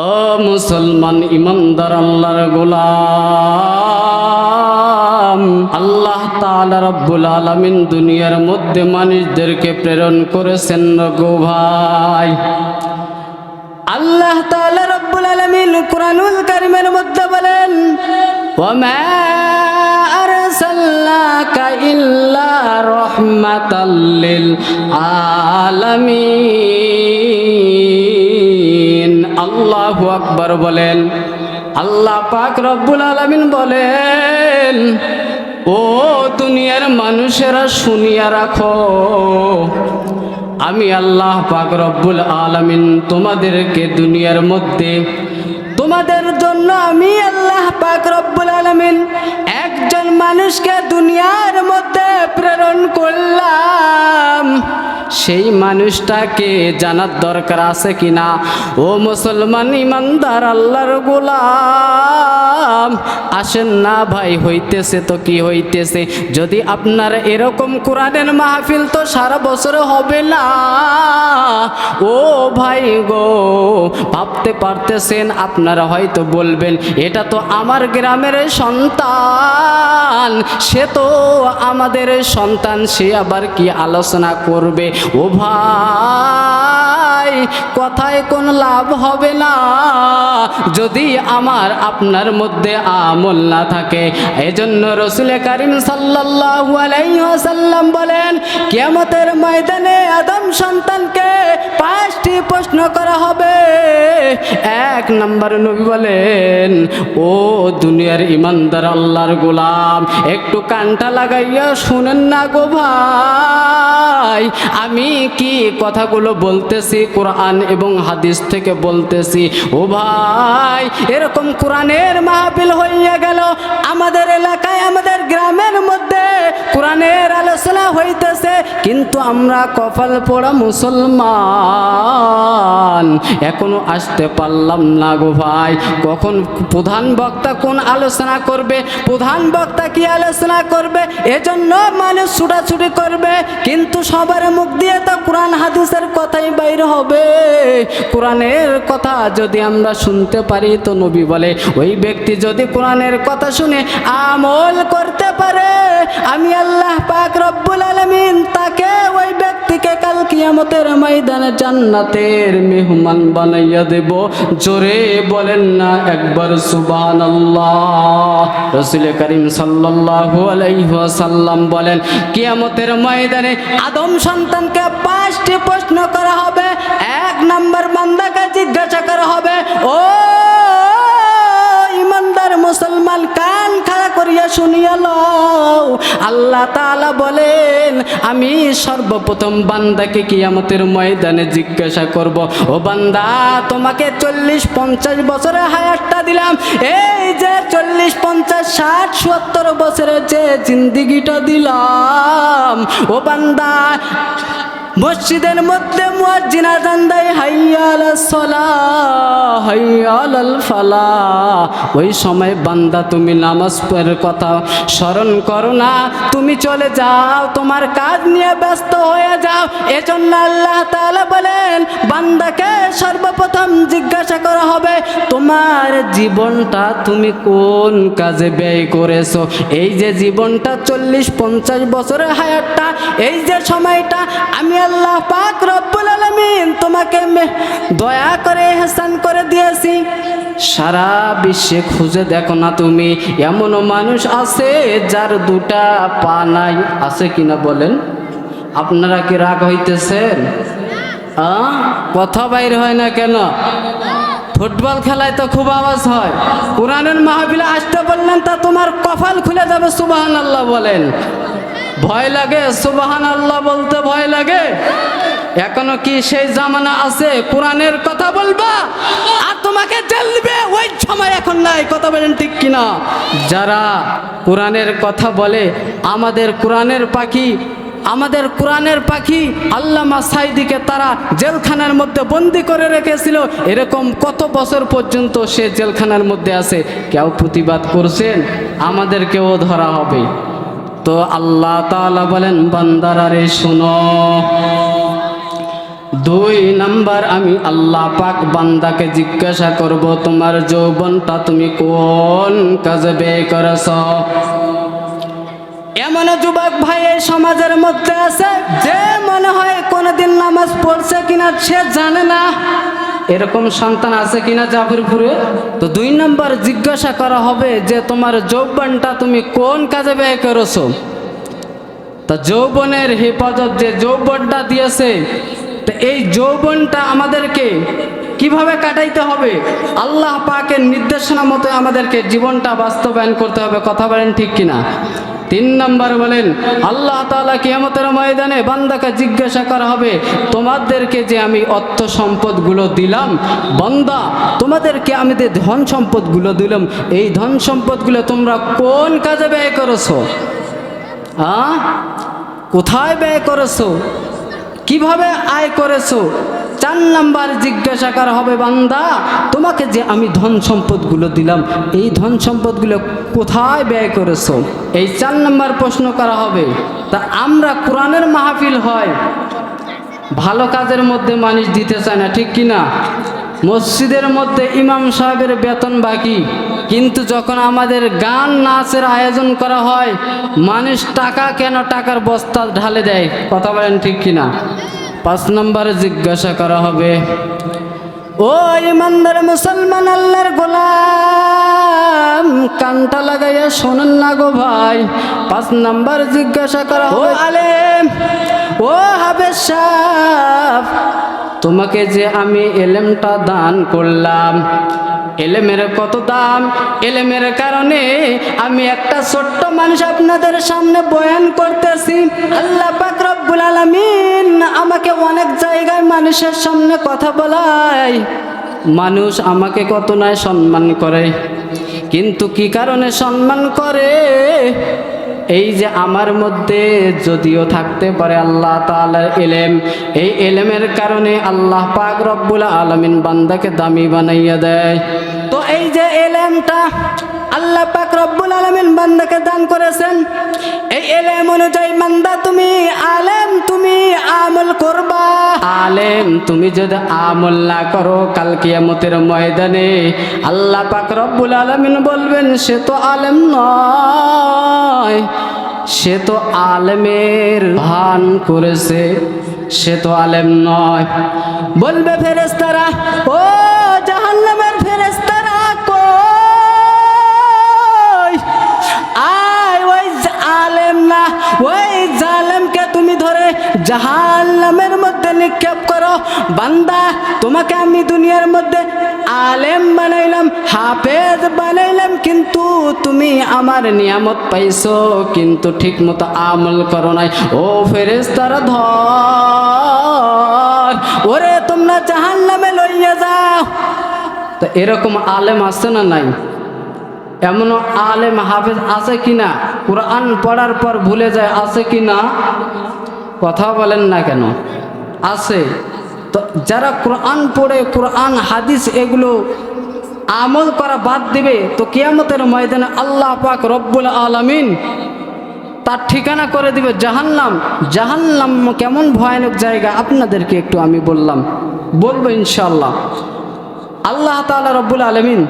ও মুসলমান ইমানদার আল্লাহর গোলাম, আল্লাহ তাআলা রব্বুল আলামিন দুনিয়ার মধ্যে মানুষদেরকে প্রেরণ করেছেন গো ভাই? আল্লাহ তাআলা রব্বুল আলামিন কুরআনুল কারীমের মধ্যে বলেন ওয়া আরসালনাকা ইল্লা রাহমাতাল লিল আলামিন। আল্লাহু আকবার বলেন। আল্লাহ পাক রব্বুল আলামিন বলেন, ও দুনিয়ার মানুষেরা শুনিয়া রাখো, আমি আল্লাহ পাক রব্বুল আলামিন তোমাদেরকে দুনিয়ার মধ্যে, তোমাদের জন্য আমি আল্লাহ পাক রব্বুল আলামিন একজন মানুষকে দুনিয়ার মধ্যে প্রেরণ করলাম। সেই মানুষটাকে জানার দরকার আছে কিনা? ও মুসলমান ইমানদার, আল্লাহর গোলাম। আসেন না ভাই, হইতেছে তো কি হইতেছে? যদি আপনার এরকম কোরআনের মাহফিল তো সারা বছর হবে না। ও ভাই গো, ভাবতে পারতেছেন, আপনারা হয়তো বলবেন, এটা তো আমার গ্রামের সন্তান, সে তো আমাদের সন্তান, সে আবার কি আলোচনা করবে? ও ভাই, কথায় কোন লাভ হবে না। যদি আমার আপনার মধ্যে আমল না থাকে, এজন্য রসুল করিম সাল্লাহ আলাই সাল্লাম বলেন কেমতের ময়দানে আদম সন্তানকে পাঁচটি প্রশ্ন করা হবে। এক নম্বর নবী বলেন, ও দুনিয়ার ইমানদার আল্লাহর গোলাম, একটু কানটা লাগাইয়া শুনেন না গো ভাই। আমি কি কথাগুলো বলতেছি কোরআন এবং হাদিস থেকে বলতেছি? ও ভাই, এরকম কোরআনের মাহফিল হইয়া গেল। আমাদের এলাকায়, আমাদের গ্রামের মধ্যে কোরআনের আলোচনা হইতেছে। কিন্তু আমরা কপাল পোড়া মুসলমান। এখনও আসতে পারলাম না গো ভাই। কখন প্রধান বক্তা কোন আলোচনা করবে? প্রধান বক্তা কি আলোচনা করবে? এজন্য মানুষ ছুটাছুটি করবে। কিন্তু সবার মুখ দিয়ে তো কোরআন হাদিসের কথাই বাইর হবে। কোরআনের কথা যদি আমরা শুনতে পারি, তো নবী বলে, ওই ব্যক্তি যদি কোরআনের কথা শুনে আমল করতে পারে, আমি আল্লাহ পাক রব্বুল আলামিন তাকে ওই কিয়ামতের ময়দানে জান্নাতের মেহমান বানাইয়া দেব। জোরে বলেন না একবার সুবহানাল্লাহ। রসুল করিম সাল্লাল্লাহু আলাইহি ওয়াসাল্লাম বলেন, কিয়ামতের ময়দানে আদম সন্তানকে পাঁচটি প্রশ্ন করা হবে। এক নাম্বার বান্দাকে জিজ্ঞাসা করা হবে, ও মুসলমান কান খাড়া করিয়া শুনিয়া লও। আল্লাহ তাআলা বলেন, আমি সর্বপ্রথম বান্দাকে কি কিয়ামতের ময়দানে জিজ্ঞাসা করব, ও বান্দা, তোমাকে চল্লিশ পঞ্চাশ বছরের হায়াতটা দিলাম। এই যে চল্লিশ পঞ্চাশ, ষাট, সত্তর বছরের যে জিন্দিগিটা দিলাম। ও বান্দা মসজিদের মধ্যে মুয়াজ্জিন আজান দেয় হাইয়াল সালাহ হাইয়াল ফালা ওই সময় বান্দা, তুমি নামাজ পড়ার কথা স্মরণ করো না। তুমি চলে যাও, তোমার কাজ নিয়ে ব্যস্ত হয়ে যাও। এজন্য আল্লাহ তাআলা বলেন, বান্দাকে সর্বপ্রথম জিজ্ঞাসা করা হবে, তোমার জীবনটা তুমি কোন কাজে ব্যয় করেছ? এই যে জীবনটা চল্লিশ পঞ্চাশ বছরের হায়াতটা, এই যে সময়টা, আমি আল্লাহ পাক রব্বুল আলামিন তোমাকে দয়া করে হেসান করে দিয়েছি। সারা বিশ্বে খুঁজে দেখো না তুমি এমন মানুষ আছে যার দুটা পা নাই। আছে কিনা বলেন? আপনারা কি রাগ হইতেছেন? কথা বাইর হয় না কেন? ফুটবল খেলায় তো খুব আওয়াজ হয়। কোরআনের মাহবিলে আসতে বললেন তা তোমার কপাল খুলে যাবে সুবাহান আল্লাহ বলেন। ভয় লাগে সুবাহান আল্লাহ বলতে ভয় লাগে। এখনও কি সেই জামানা আছে? কোরআনের কথা বলবা? আর তোমাকে জেলবে ওই সময় এখন নাই, কথা বলেন ঠিক কিনা? যারা কোরআনের কথা বলে, আমাদের কোরআনের পাখি, আমাদের কোরআনের পাখি আল্লামা সাইদিকে তারা জেলখানার মধ্যে বন্দি করে রেখেছিল। এরকম কত বছর পর্যন্ত সে জেলখানার মধ্যে আছে? কেউ প্রতিবাদ করছেন? আমাদেরকেও ধরা হবে। তো আল্লাহ তাআলা বলেন, বান্দারা রে শোনো। দুই নাম্বার, আমি আল্লাহ পাক বান্দাকে জিজ্ঞাসা করব, তোমার যৌবনটা তুমি কোন কাজে ব্যয় করেছ? এমন যুবক ভাই এই সমাজের মধ্যে আছে, যে মনে হয় কোনোদিন নামাজ পড়ছে কিনা সে জানে না। এরকম সন্তান আছে কিনা জাফরপুরে? তো দুই নম্বর জিজ্ঞাসা করা হবে যে তোমার যৌবনটা তুমি কোন কাজে ব্যয় করেছ? তা যৌবনের হেফাজত যে যৌবনটা দিয়েছে, তো এই যৌবনটা আমাদেরকে কীভাবে কাটাইতে হবে? আল্লাহ পাকের নির্দেশনা মতো আমাদেরকে জীবনটা বাস্তবায়ন করতে হবে, কথা বলেন ঠিক কিনা? তিন নম্বর বলেন, আল্লাহ তাআলা কিয়ামতের ময়দানে বান্দাকে জিজ্ঞাসা করা হবে, তোমাদেরকে যে আমি অর্থ সম্পদগুলো দিলাম, বান্দা, তোমাদেরকে আমি যে ধন সম্পদগুলো দিলাম, এই ধন সম্পদগুলো তোমরা কোন কাজে ব্যয় করেছ? কোথায় ব্যয় করেছ? কীভাবে আয় করেছ? চার নাম্বার জিজ্ঞাসা করা, হবে বান্দা, তোমাকে যে আমি ধন সম্পদগুলো দিলাম, এই ধন সম্পদগুলো কোথায় ব্যয় করেছ? এই চার নাম্বার প্রশ্ন করা হবে, তা আমরা কোরআনের মাহফিল হয়, ভালো কাজের মধ্যে মানুষ দিতে চায় না, ঠিক কি না মসজিদের মধ্যে ইমাম সাহেবের বেতন বাকি, কিন্তু যখন আমাদের গান নাচের আয়োজন করা হয়, মানুষ টাকা কেন টাকার বস্তা ঢালে দেয়? কথা বলেন ঠিক কি না পাঁচ নম্বরে জিজ্ঞাসা করা হবে ও ইমানদার মুসলমান আল্লাহর গোলাম কানটা লাগাইয়া শোনেন না গো ভাই। পাঁচ নম্বর জিজ্ঞাসা করা ও আলেম। ও হবে তোমাকে যে আমি এলেমটা দান করলাম এলেমের কত দাম? এলেমের কারণে আমি একটা ছোট্ট মানুষ আপনাদের সামনে বয়ান করতেছি। আল্লাহ পাক রব্বুল আলামিন আমাকে অনেক জায়গায় মানুষের সামনে কথা বলায়। মানুষ আমাকে কত নয় সম্মান করে। কিন্তু কি কারণে সম্মান করে? এই যে আমার মধ্যে যদিও থাকতে পারে আল্লাহ তাআলার এলেম, এই এলেমের কারণে আল্লাহ পাক রব্বুল আলামিন বান্দাকে দামি বানাইয়া দেয়। তো এই যে এলেমটা আল্লাহ পাক রব্বুল আলামিন বান্দাকে দান করেছেন, এই এলেম অনুযায়ী বান্দা তুমি আলেম, তুমি আমল করবা। আলেম, তুমি যদি আমল না করো, কাল কিয়ামতের ময়দানে আল্লাহ পাক রব্বুল আলামিন বলবেন, সে তো আলেম নয়, সে তো আলেমের ভান করেছে, সে তো আলেম নয়। বলবে ফেরেস্তারা ও জাহান্নামের মধ্যে নিক্ষেপ করো। বান্দা, তোমাকে আমি দুনিয়ার মধ্যে আলেম বানাইলাম, হাফেজ বানাইলাম, কিন্তু তুমি আমার নিয়ামত পাইছো, কিন্তু ঠিক মতো আমল করো নাই। ও ফেরেস্তারা ধর। ওরে, তোমরা জাহান্নামে লইয়া যাও। তো এরকম আলেম আছে না নাই? এমনও আলেম হাফেজ আছে কি না কোরআন পড়ার পর ভুলে যায়, আছে কি না কথা বলেন না কেন? আছে। তো যারা কোরআন পড়ে, কোরআন, হাদিস এগুলো আমল করা বাদ দিবে, তো কিয়ামতের ময়দানে আল্লাহ পাক রব্বুল আলামিন তার ঠিকানা করে দিবে জাহান্নাম। জাহান্নাম কেমন ভয়ানক জায়গা? আপনাদেরকে একটু আমি বললাম। বলব ইনশাল্লাহ আল্লাহ তাআলা রব্বুল আলমিন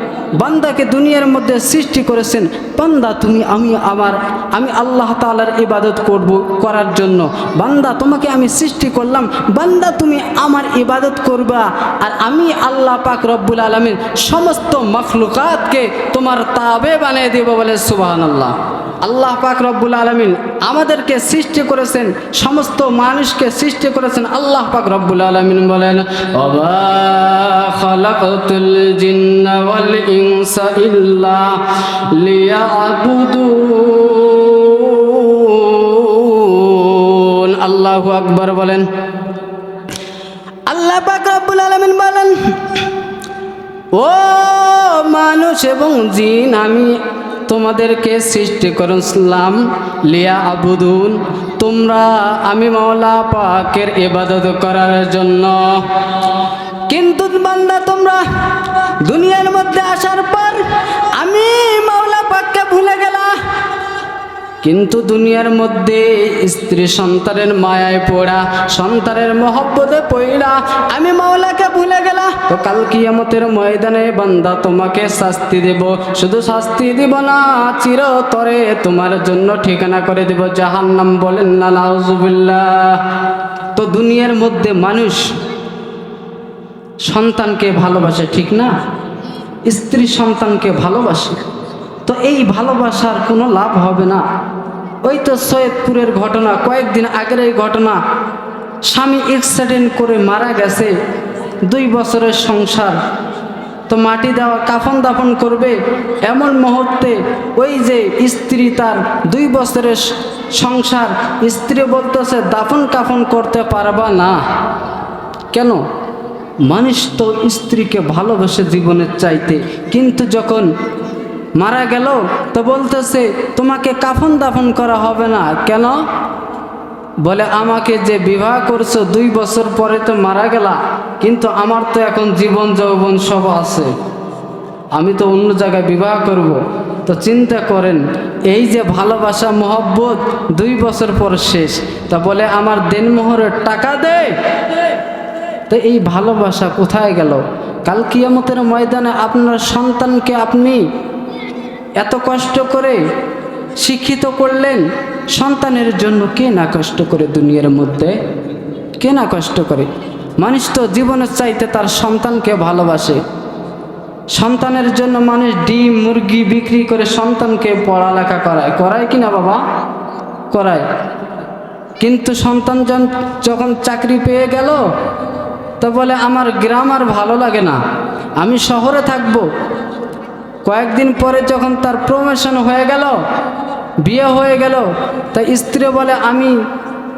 বান্দাকে দুনিয়ার মধ্যে সৃষ্টি করেছেন, বান্দা তুমি, আমি আমার, আমি আল্লাহ তাআলার ইবাদত করব, করার জন্য। বান্দা তোমাকে আমি সৃষ্টি করলাম, বান্দা তুমি আমার ইবাদত করবা। আর আমি আল্লাহ পাক রব্বুল আলমিন সমস্ত মখলুকাতকে তোমার তাবে বানিয়ে দেব বলে সুবাহান আল্লাহ আল্লাহ পাক রব্বুল আলমিন আমাদেরকে সৃষ্টি করেছেন, সমস্ত মানুষকে সৃষ্টি করেছেন আল্লাহ পাক রব্বুল আলমিন বলেন লিয়াবুদুন আল্লাহু আকবার বলেন। আল্লাহ পাক রব্বুল আলমিন বলেন ও মানুষ এবং জিন আমি তোমাদেরকে সৃষ্টি করলাম লিয়া আবুদুন। তোমরা আমি মাওলা পাকের ইবাদত করার জন্য। কিন্তু বান্দা, তোমরা দুনিয়ার মধ্যে আসার পর আমি মাওলা পাককে ভুলে গেলা কিন্তু দুনিয়ার মধ্যে স্ত্রী সন্তানের মায়ায় পড়া, সন্তানের মহব্বতে পড়া আমি মাওলাকে ভুলে গেলাম তো কাল কিয়ামতের ময়দানে বান্দা তোমাকে শাস্তি দেব। শুধু শাস্তি দিব না, চিরতরে তোমার জন্য ঠিকানা করে দেব। জাহান্নাম বলেন না, নাউজুবিল্লাহ। তো দুনিয়ার মধ্যে মানুষ সন্তানকে ভালোবাসে, ঠিক না? স্ত্রী সন্তানকে ভালোবাসে। তো এই ভালোবাসার কোনো লাভ হবে না। ওই তো সৈয়দপুরের ঘটনা, কয়েকদিন আগের এই ঘটনা। স্বামী অ্যাক্সিডেন্ট করে মারা গেছে, দুই বছরের সংসার। তো মাটি দেওয়া কাফন দাফন করবে, এমন মুহূর্তে ওই যে স্ত্রী তার দুই বছরের সংসার, স্ত্রী বলতেছে, দাফন কাফন করতে পারবা না। কেন? মানুষ তো স্ত্রীকে ভালোবাসে জীবনের চাইতে, কিন্তু যখন মারা গেল, তো বলতেছে, তোমাকে কাফন দাফন করা হবে না। কেন? বলে, আমাকে যে বিবাহ করছ, দুই বছর পরে তো মারা গেলা, কিন্তু আমার তো এখন জীবন যৌবন সব আছে। আমি তো অন্য জায়গায় বিবাহ করব। তো চিন্তা করেন, এই যে ভালোবাসা, মহব্বত, দুই বছর পর শেষ। তা বলে, আমার দেনমোহরের টাকা দে। তো এই ভালোবাসা কোথায় গেল? কাল কিয়ামতের ময়দানে আপনার সন্তানকে আপনি এত কষ্ট করে শিক্ষিত করলেন, সন্তানের জন্য কে না কষ্ট করে দুনিয়ার মধ্যে? কে না কষ্ট করে? মানুষ তো জীবনের চাইতে তার সন্তানকে ভালোবাসে। সন্তানের জন্য মানুষ ডিম, মুরগি বিক্রি করে সন্তানকে পড়ালেখা করায়। করায় কি না বাবা? করায়। কিন্তু সন্তান যখন চাকরি পেয়ে গেল, তো বলে, আমার গ্রাম আর ভালো লাগে না। আমি শহরে থাকব। কয়েকদিন পরে যখন তার প্রমোশন হয়ে গেল, বিয়ে হয়ে গেল তা স্ত্রী বলে, আমি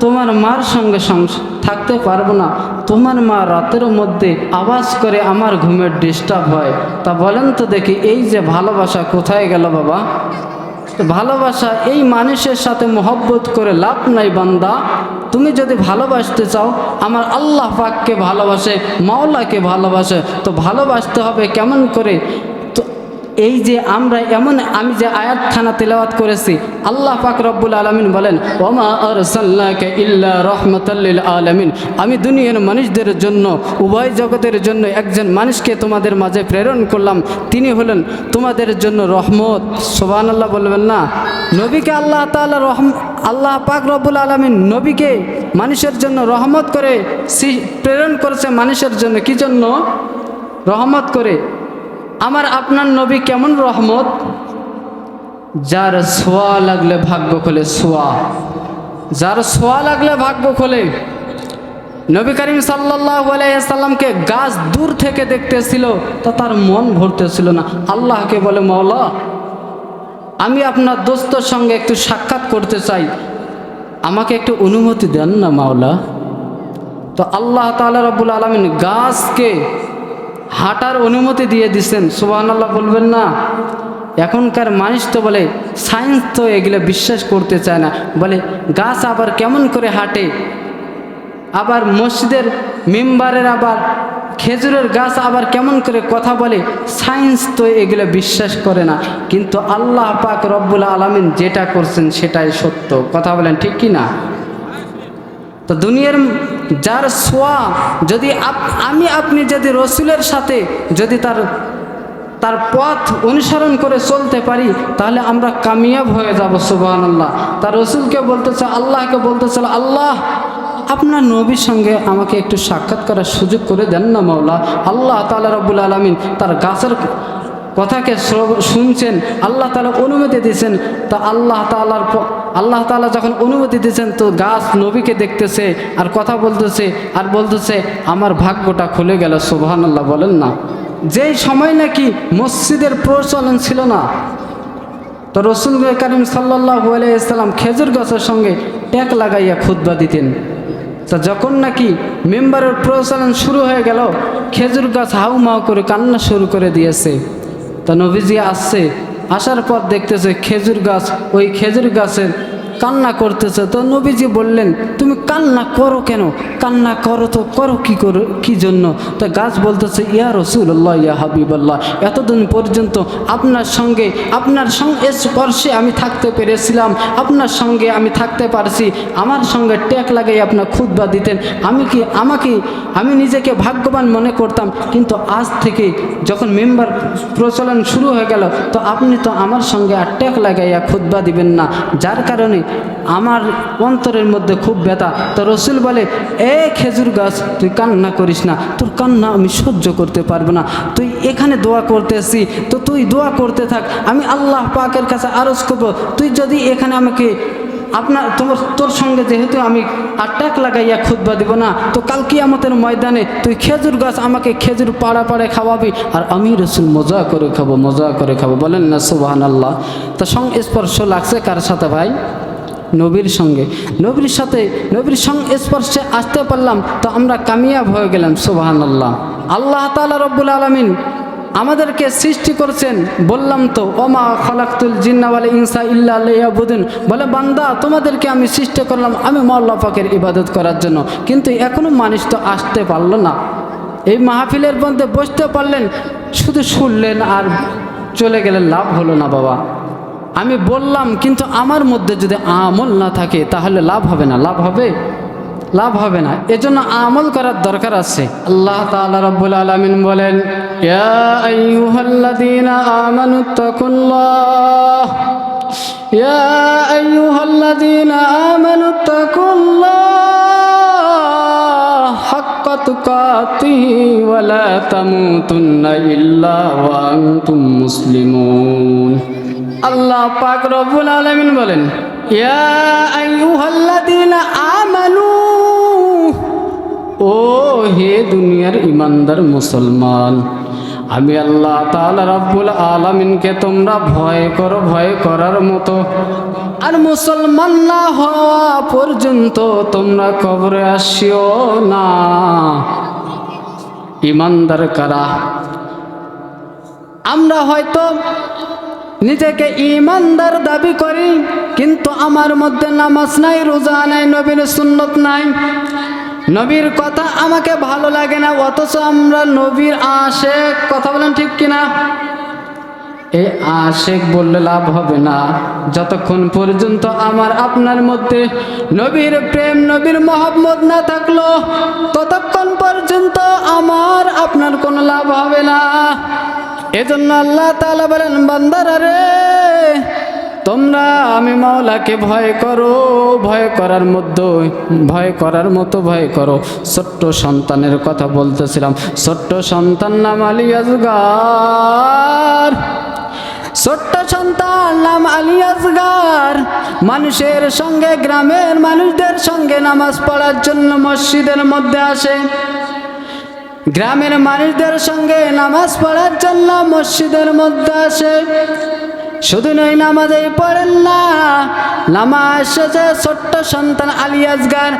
তোমার মার সঙ্গে থাকতে পারব না। তোমার মা রাতের মধ্যে আওয়াজ করে আমার ঘুমের ডিস্টার্ব হয়। তা বলেন তো দেখি, এই যে ভালোবাসা কোথায় গেল বাবা? ভালোবাসা এই মানুষের সাথে মহব্বত করে লাভ নাই বান্দা। তুমি যদি ভালোবাসতে চাও, আমার আল্লাহ পাককে ভালোবাসে, মাওলাকে ভালোবাসে, তো ভালোবাসতে হবে কেমন করে? এই যে আমরা এমন, আমি যে আয়াতখানা তেলাওয়াত করেছি, আল্লাহ পাক রব্বুল আলমিন বলেন, ওমা আরসাল্লাকে ইল্লা রহমতাল্লিল আলমিন। আমি দুনিয়ার মানুষদের জন্য, উভয় জগতের জন্য একজন মানুষকে তোমাদের মাঝে প্রেরণ করলাম। তিনি হলেন তোমাদের জন্য রহমত। সোবান আল্লাহ বলবেন না। নবীকে আল্লাহ তাআলা রহম, আল্লাহ পাক রব্বুল আলমিন নবীকে মানুষের জন্য রহমত করে প্রেরণ করেছে মানুষের জন্য। কি জন্য? রহমত করে। আমার আপনার নবী কেমন রহমত? যার সোয়া লাগলে ভাগ্য খোলে সোয়া। যার সোয়া লাগলে ভাগ্য খোলে। নবী করিম সাল্লাহ আলাইসাল্লামকে গাছ দূর থেকে দেখতেছিল, তা তার মন ভরতেছিল না। আল্লাহকে বলে, মাওলা, আমি আপনার দোস্তর সঙ্গে একটু সাক্ষাৎ করতে চাই। আমাকে একটু অনুমতি দেন না, মাওলা। তো আল্লাহ তাআলা রব্বুল আলমিন গাছকে হাঁটার অনুমতি দিয়ে দিছেন। সুবাহ বলবেন না। এখনকার মানুষ তো বলে, সায়েন্স তো এগুলো বিশ্বাস করতে চায় না। বলে, গাছ আবার কেমন করে হাঁটে? আবার মসজিদের মেম্বারের আবার খেজুরের গাছ আবার কেমন করে কথা বলে, সায়েন্স তো এগুলো বিশ্বাস করে না। কিন্তু আল্লাহ পাক রব্বুল আলমিন যেটা করছেন সেটাই সত্য। কথা বলেন ঠিক কি না? তো দুনিয়ার যার সোয়া, যদি আমি আপনি যদি রসুলের সাথে যদি তার তার পথ অনুসরণ করে চলতে পারি, তাহলে আমরা কামিয়াব হয়ে যাব সুবাহান আল্লাহ তার রসুলকে বলতেছে, আল্লাহকে বলতেছিল আল্লাহ, আপনার নবীর সঙ্গে আমাকে একটু সাক্ষাৎ করার সুযোগ করে দেন না, মাওলা। আল্লাহ তালা রব্বুল আলমিন তার গাছের কথাকে শুনছেন, আল্লাহ তালা অনুমতি দিয়েছেন, তা আল্লাহ তালার আল্লাহ তালা যখন অনুমতি দিয়েছেন, তো গাছ নবীকে দেখতেছে আর কথা বলতেছে, আর বলতেছে, আমার ভাগ্যটা খুলে গেল আল্লাহ বলেন না। যেই সময় নাকি মসজিদের প্রচলন ছিল না, তো রসুল করিম সাল্লাহ আলাইসাল্লাম খেজুর গাছের সঙ্গে ট্যাক লাগাইয়া খুতবা দিতেন। তা যখন নাকি মেম্বারের প্রচলন শুরু হয়ে গেল, খেজুর গাছ হাউ মাউ করে কান্না শুরু করে দিয়েছে। তা নবীজি আসছে আসার পর দেখতেছে খেজুর গাছ ওই খেজুর গাছের কান্না করতেছে, তো নবীজি বললেন, তুমি কান্না করো কেন? কান্না করো তো, করো কি করো, কি জন্য? তো গাছ বলতেছে, ইয়া রসুল্লাহ ইয়া হাবিবাল্লাহ, এতদিন পর্যন্ত আপনার সঙ্গে আপনার সঙ্গে স্পর্শে আমি থাকতে পেরেছিলাম, আপনার সঙ্গে আমি থাকতে পারছি, আমার সঙ্গে ট্যাক লাগাই আপনার খুদবা দিতেন, আমি কি, আমাকে, আমি নিজেকে ভাগ্যবান মনে করতাম, কিন্তু আজ থেকে যখন মেম্বার প্রচলন শুরু হয়ে গেল, তো আপনি তো আমার সঙ্গে আর ট্যাক লাগাইয়া খুদবা দিবেন না, যার কারণে আমার অন্তরের মধ্যে খুব ব্যথা। তো রসুল বলে, এ খেজুর গাছ, তুই কান্না করিস না, তোর কান্না আমি সহ্য করতে পারব না। তুই এখানে দোয়া করতেছি, তো তুই দোয়া করতে থাক, আমি আল্লাহ পাকের কাছে আরজ করব। তুই যদি এখানে আমাকে, আপনার, তোমার, তোর সঙ্গে যেহেতু আমি আট্টাক লাগাইয়া খুদবা দিব না, তো কাল কিয়ামতের ময়দানে তুই খেজুর গাছ আমাকে খেজুর পাড়া পাড়ে খাওয়াবি, আর আমি রসুল মজা করে খাব, মজা করে খাব। বলেন না সুবাহান আল্লাহ তো সংস্পর্শ লাগছে কার সাথে ভাই? নবীর সঙ্গে। নবীর সাথে, নবীর সংস্পর্শে আসতে পারলাম তো আমরা কামিয়াব হয়ে গেলাম সুবাহান আল্লাহ আল্লাহ তালা রব্বুল আলমিন আমাদেরকে সৃষ্টি করছেন, বললাম তো, ওমা খলাক্তুল জিন্নাওয়ালে ইনসা ইল্লা বুদিন বলে, বান্দা, তোমাদেরকে আমি সৃষ্টি করলাম আমি মল্লা পাকের ইবাদত করার জন্য। কিন্তু এখনও মানুষ তো আসতে পারল না। এই মাহফিলের মধ্যে বসতে পারলেন, শুধু শুনলেন আর চলে গেলেন লাভ হলো না বাবা। আমি বললাম, কিন্তু আমার মধ্যে যদি আমল না থাকে, তাহলে লাভ হবে না। লাভ হবে? লাভ হবে না। এজন্য আমল করার দরকার আছে। আল্লাহ তাআলা রাব্বুল আলামিন বলেন, ইয়া আইয়ুহাল্লাযীনা আমানুত্তাকুল্লাহ ইয়া আইয়ুহাল্লাযীনা আমানুত্তাকুল্লাহ হাক্কা তুকাতিহি ওয়া লা তামুতুন্না ইল্লা ওয়া আনতুম মুসলিমুন। আল্লাহ পাক রব্বুল আলামিন বলেন, ইয়া আইয়ুহাল্লাযীনা আমানু, ও হে দুনিয়ার ইমানদার মুসলমান, আমি আল্লাহ তাআলা রব্বুল আলামিনকে তোমরা ভয় করো, ভয় করার মতো। আর মুসলমান না হওয়া পর্যন্ত তোমরা কবরে আসিও না। ইমানদার কারা? আমরা হয়তো নিজেকে ইমানদার দাবি করি, কিন্তু আমার মধ্যে নামাজ নাই, রোজা নাই, নবীর সুন্নত নাই। নবীর কথা আমাকে ভালো লাগে না, অথচ আমরা নবীর আশেক। কথা বলেন ঠিক কিনা? এই আশেক বললে লাভ হবে না। যতক্ষণ পর্যন্ত আমার আপনার মধ্যে নবীর প্রেম, নবীর মহব্বত না থাকল, ততক্ষণ পর্যন্ত আমার আপনার কোনো লাভ হবে না। এজন্য আল্লাহ তাআলা বলেন, বান্দারা রে, তোমরা আমি মাওলাকে ভয় করো, ভয় করার মধ্যে, ভয় করার মতো ভয় করো। ছোট্ট সন্তানের কথা বলতেছিলাম। ছোট্ট সন্তান নাম আলী আজগার। ছোট্ট সন্তান নাম আলী মানুষের সঙ্গে, গ্রামের মানুষদের সঙ্গে নামাজ পড়ার জন্য মসজিদের মধ্যে আসে। গ্রামের মানুষদের সঙ্গে নামাজ পড়ার জন্য মসজিদের মধ্যে আসে। শুধু নয় নামাজেই পড়েন না। নামাজ শেষে ছোট্ট সন্তান আলিয়াজগার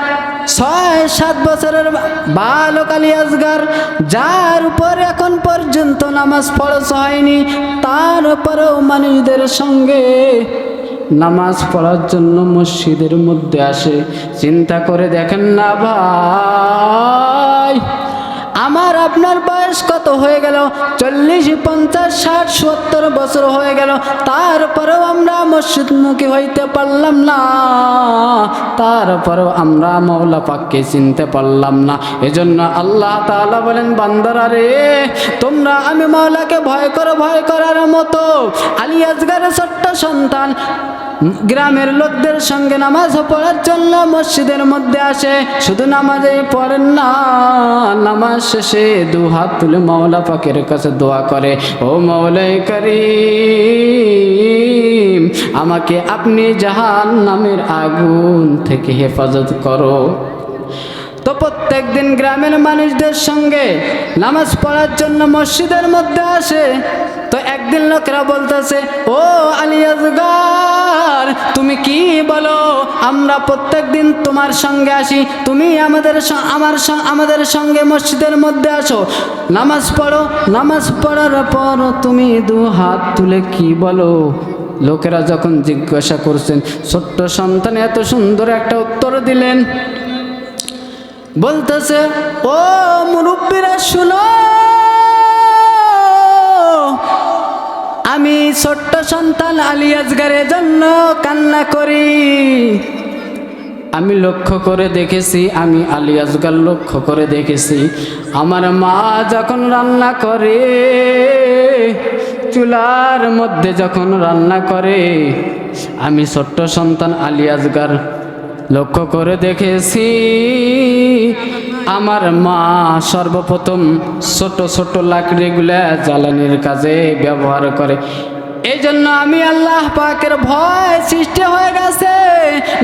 ছয়, সাত বছরের বালক আলিয়াজগার যার উপর এখন পর্যন্ত নামাজ পড়স হয়নি, তার উপরেও মানুষদের সঙ্গে নামাজ পড়ার জন্য মসজিদের মধ্যে আসে। চিন্তা করে দেখেন না ভাই। আমার আপনার বয়স কত হয়ে গেল? চল্লিশ, পঞ্চাশ, ষাট, সত্তর বছর হয়ে গেল। তারপরেও আমরা মসজিদমুখী হইতে পারলাম না। তারপরেও আমরা মৌলা পাককে চিনতে পারলাম না। এজন্য আল্লাহ তাআলা বলেন, বান্দারা রে, তোমরা আমি মৌলাকে ভয় করো, ভয় করার মতো। আলী ছোট্ট সন্তান গ্রামের লোকদের সঙ্গে নামাজ পড়ার জন্য মসজিদের মধ্যে আসে। শুধু নামাজে পড়েন না, নামাজ শেষে দু হাত তুলে মাওলা পাকের কাছে দোয়া করে, ও মৌলাই করিম, আমাকে আপনি জাহান নামের আগুন থেকে হেফাজত করো। তো প্রত্যেক দিন গ্রামের মানুষদের সঙ্গে নামাজ পড়ার জন্য মসজিদের মধ্যে আসে। তো একদিন লোকেরা বলতেছে, ও আলিয়াজগার তুমি কি বলো? আমরা প্রত্যেক দিন তোমার সঙ্গে আসি। তুমি আমাদের আমার আমাদের সঙ্গে মসজিদের মধ্যে আসো। নামাজ পড়ো, নামাজ পড়ার পর তুমি দু হাত তুলে কি বলো? লোকেরা যখন জিজ্ঞাসা করছেন, ছোট্ট সন্তান এত সুন্দর একটা উত্তর দিলেন। বলতেছে, ও মুরব্বীরা, শুনো। আমি ছোট্ট সন্তান আলী আজগারের জন্য কান্না করি। আমি লক্ষ্য করে দেখেছি, আমি আলী আজগার লক্ষ্য করে দেখেছি। আমার মা যখন রান্না করে, চুলার মধ্যে যখন রান্না করে, আমি ছোট্ট সন্তান আলী আজগার লক্ষ্য করে দেখেছি। আমার মা সর্বপ্রথম ছোট ছোট লাকড়িগুলা জ্বালানির কাজে ব্যবহার করে। এই জন্য আমি আল্লাহ পাকের ভয় সৃষ্টি হয়ে গেছে।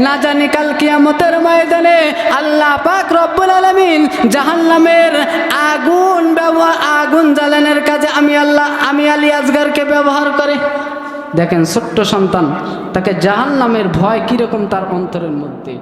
না জানি কাল কিয়ামতের ময়দানে আল্লাহ পাক রব্বুল আলমিন জাহান্নামের আগুন ব্যবহার, আগুন জ্বালানোর কাজে আমি আল্লাহ, আমি আলী আজগারকে ব্যবহার করে। দেখেন ছোট্ট সন্তান, তাকে জাহান্নামের ভয় কীরকম তার অন্তরের মধ্যে?